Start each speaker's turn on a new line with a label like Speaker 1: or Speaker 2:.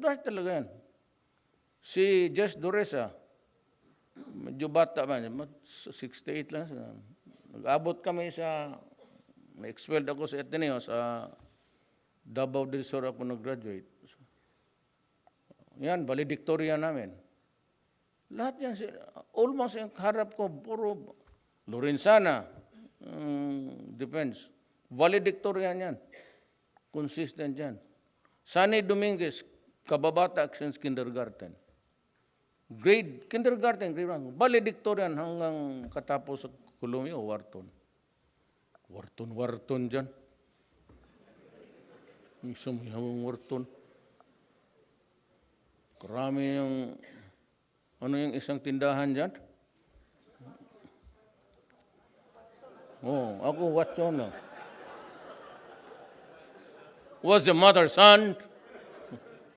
Speaker 1: Dahil talaga yan. Si Jess Duresa, medyo bata man, mat- 68 lang. siya. Nag-abot kami sa, na-expelled ako sa Ateneo, sa Davao del Sur ako nag-graduate. Yan, valedictorian namin. Lahat yan, almost yung harap ko, puro Lorenzana, um, defense. Valedictorian yan. Consistent yan. Sunny Dominguez, kababata since kindergarten. Grade, kindergarten, grade 1. Valedictorian hanggang katapos sa Columbia o Wharton. Wharton, Wharton dyan. Yung sumihawang Wharton. Karami yung, ano yung isang tindahan dyan? Oh, ako Watson lang. Was the mother son?